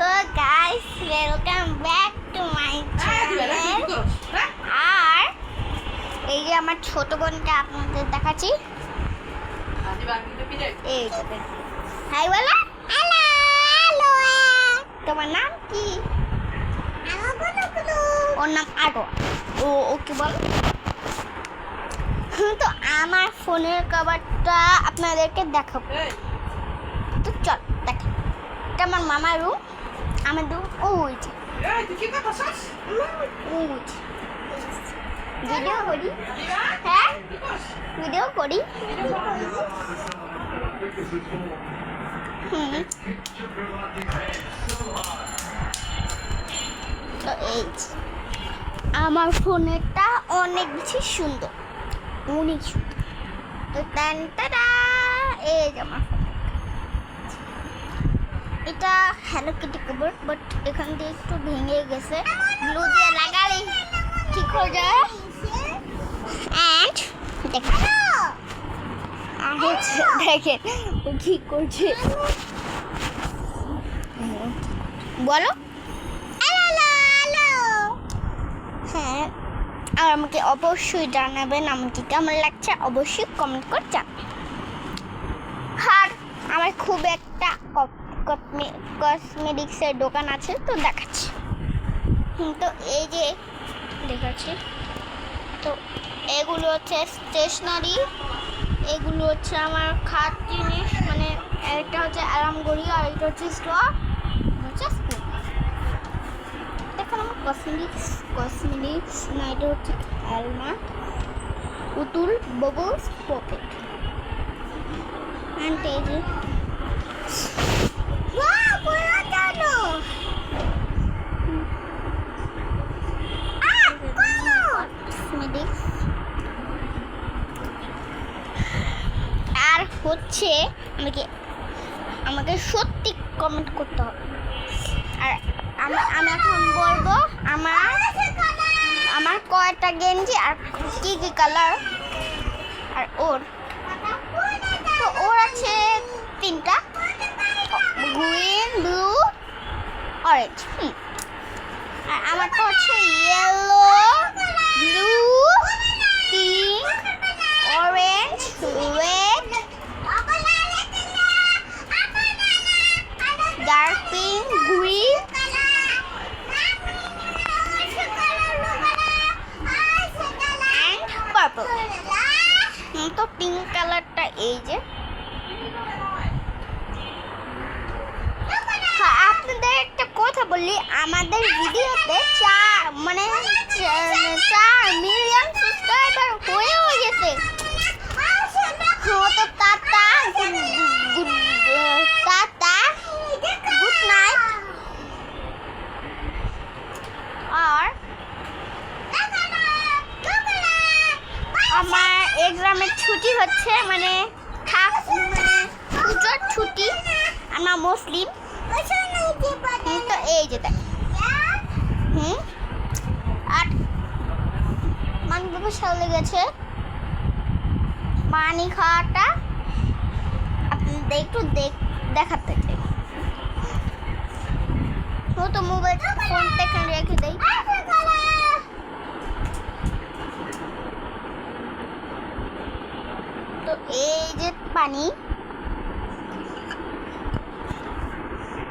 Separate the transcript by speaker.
Speaker 1: তো guys welcome back to my channel আর এই যে আমার ছোট বোনকে আপনাদের দেখাচ্ছি। এই হাই বলো হ্যালো হ্যালো তোমার নাম কি? ওর নাম আটো ও ওকে বল। তো আমার ফোনের কভারটা আপনাদেরকে দেখাবো। তো চল দেখ। এটা আমার মামার রুম আমার রুম ওই ভিডিও করি। হ্যাঁ? ভিডিও করি। হুম। তো এই। আমার ফোনেরটা অনেক বেশি সুন্দর। অনেক সুন্দর। তো টান এই যে আমার ফোন। এটা হ্যালো কিটি কভার বাট এখান দিয়ে একটু ভেঙে গেছে। গ্লু দিয়ে লাগালে ঠিক হয়ে যায়। অ্যান্ড দেখেন। আর দেখেন ও কি করছে। বলো। হ্যাঁ। আর আমাকে অবশ্যই জানাবেন আমাকে কেমন লাগছে, অবশ্যই কমেন্ট করে আর আমার খুব একটা কসমেটিক্সের দোকান আছে, তো দেখাচ্ছি। তো এই যে, দেখাচ্ছি। তো এগুলো হচ্ছে স্টেশনারি, এগুলো হচ্ছে আমার খাট জিনিস মানে একটা হচ্ছে আরামগড়ি আর এটা হচ্ছে স্টোর হচ্ছে দেখুন আমার কসমেটিক্স কসমেটিক্স, না, এটা হচ্ছে অ্যালমা, পুতুল ববলস পকেট। অ্যান্ড এই যে Wow, পুরাতনো Ah, কসমেটিক্স আর হচ্ছে আমাকে আমাকে সত্যি কমেন্ট করতে হবে। আর আমি এখন বলব আমার আমার কয়টা গেঞ্জি আর কি কি কালার আর ওর। তো ওর আছে তিনটা। গ্রিন ব্লু অরেঞ্জ আর আমারটা হচ্ছে yellow blue pink orange red and purple তো পিঙ্ক কালারটা এই যে। হ্যাঁ, আপনাদের একটা কথা বলি। আমাদের ভিডিওতে চার মানে চা- চার মিলিয়ন সাবস্ক্রাইবার আমার এক্সামের ছুটি হচ্ছে মানে পুজোর ছুটি। আমরা মুসলিম। তো এই যে দেখ। হুম, আর মান বাবা সালে গেছে। পানি খাওয়াটা আপনাদের একটু দেখ দেখাতে চাই। তো মোবাইল ফোনটা এখানে রেখে দেই তো এই যে পানি